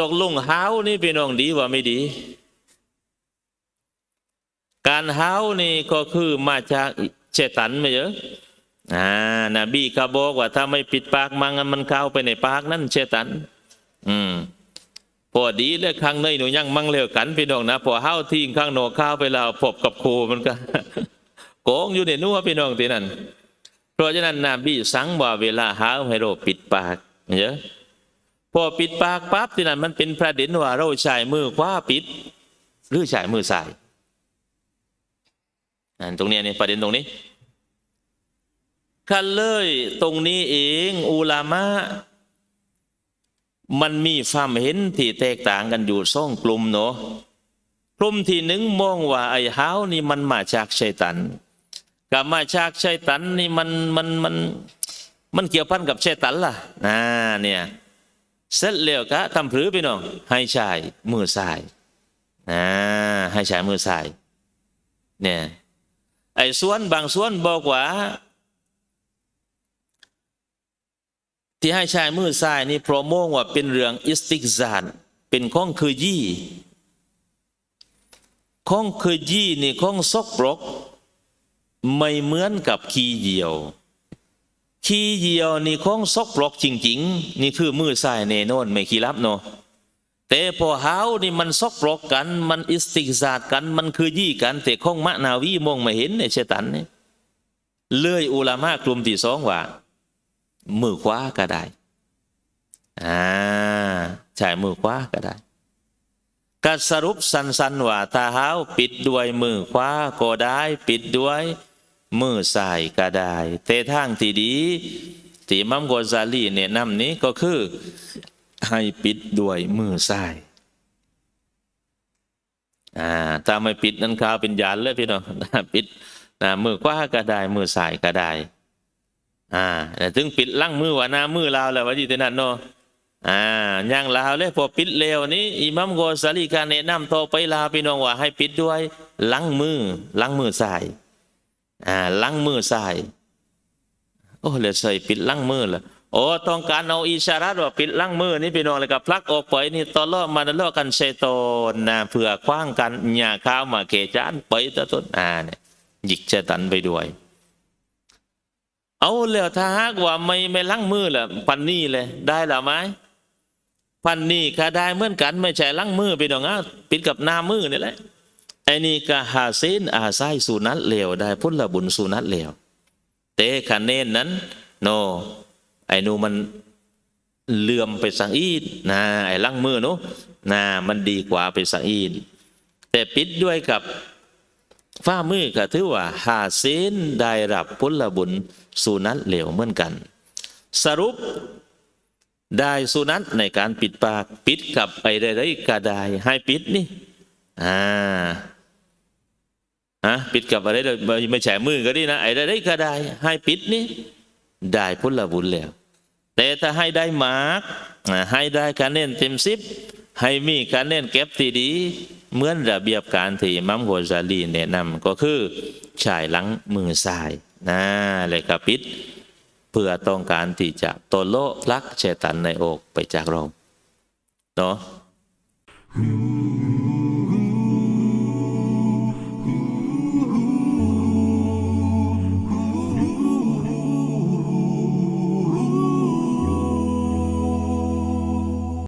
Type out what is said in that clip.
ตกลงเฮานี่พี่น้องดีว่าไม่ดี การเฮานี่ก็คือมาจากเชตันไม่เยอะอ่านบีก็บอกว่าถ้าไม่ปิดปากมังมันเข้าไปในปากนั่นเชตัน อืมพอดีเลยข้งในหนูยังมั่งเร็วกันพี่น้องนะพอเฮาทิ้งข้างนอข้าวไปแล้วพบกับครูมันก็โกงอยู่ในนัวพี่น้องที่นั่นเพราะฉะนั้นนบีสั่งว่าเวลาเฮาให้เราปิดปากเยอะ พอปิดปากปั๊บที่นั่นมันเป็นประเด็นว่าเราใช้มือขวาปิด หรือใช้มือซ้ายอันตรงนี้นี่ประเด็นตรงนี้คันเลยตรงนี้เองอุลามะมันมีความเห็นที่แตกต่างกันอยู่สองกลุ่มเนาะกลุ่มที่หนึ่งมองว่าไอ้เฮานี่มันมาจากชัยตันกับมาจากชัยตันนี่มันมันมันมันเกี่ยวพันกับชัยตันล่ะอ่าเนี่ย เสร็จแล้วก็ทำพรือพี่น้องให้ชายมือซ้ายอ่าให้ชายมือซ้ายเนี่ยไอ้ส่วนบางส่วนบอกว่า ที่ให้ชายมือซ้ายนี่เพราะโมงว่าเป็นเรื่องอิสติกซานเป็นข้องคือยี่ข้องคือยี่นี่ข้องซกปรก ไม่เหมือนกับขีเหี่ยว ขี้เหยี่ยวนี่ข้องซกปรกจริง ๆ นี่คือมือซ้ายเนโนนไม่ขี้รับเนาะแต่พอเฮานี่มันซกปรกกัน มันอิสติกซาดกัน มันคือยี่กัน แต่ข้องมะนาวีมองไม่เห็นในเชตันนี่เลยอุลามะกลุ่มที่สองว่า มือขวาก็ได้อ่าใช้มือขวาก็ได้ก็สรุปสั้นๆว่าถ้าเท้าปิดด้วยมือขวาก็ได้ ปิดด้วย มือซ้ายก็ได้แต่ทางที่ดีที่มัมโกซาลีแนะนำนี้ก็คือให้ปิดด้วยมือซ้ายอ่าถ้าไม่ปิดนั้นขาวเป็นยานเลยพี่น้องปิดนะมือขวาก็ได้มือซ้ายก็ได้อ่าแต่ถึงปิดลั่งมือว่าหน้ามือลาวแล้วว่าที่นั่นเนาะอ่าย่างลาวเลยพอปิดเร็วนี้อิมัมโกซาลีการแนะนำต่อไปลาวพี่น้องว่าให้ปิดด้วยลังมือลังมือซ้าย อ่าลังมือซ้ายโอ้เลยใส่ปิดลังมือละโอ้ต้องการเอาอิชารัตว่าปิดลังมือนี่พี่น้องเลยกับพลักออกไปนี่ตอนล่อมาตลอกันเซโตนนะเผื่อคว้างกันหญ้าข้าวมาเกจานไปตะต้นอ่าเนี่ยหยิกเชตันไปด้วย เอาแล้วถ้าหากว่าไม่ไม่ล้างมือล่ะพันนี่เลยได้หรือไหมพันนี่ก็ได้เหมือนกันไม่ใช่ล้างมือไปดองอะปิดกับหน้ามือนี่แหละ ไอนี่ก็หาเส้นอาไซสุนัตเลวได้พุทธบุญสุนัตเลวแต่คะแนนนั้น โน ไอนูมันเลื่อมไปสังอีดนะไอ้ล้างมือเนาะนะมันดีกว่าไปสังอีดแต่ปิดด้วยกับฝ้ามือก็ถือว่าหาเซนได้รับผลบุญสุนัตเหลวเหมือนกัน สรุปได้สุนัตในการปิดปาก ปิดกับไอ้ไรๆก็ได้ให้ปิดนี่อ่าะปิดกับอะไรไม่ใช่มือก็ดีนะไอ้ไรๆก็ได้ให้ปิดนี่ได้ผลบุญแล้วแต่ถ้าให้ได้มาร์กให้ได้คะแนนเต็มสิบให้มีคะแนนเก็บที่ดีเหมือนระเบียบการที่มัมโกซาลีแนะนำก็คือชายหลังมือซ้ายนะเลยครับปิดเพื่อต้องการที่จะตโลลักเชตันในอกไปจากเราเนาะ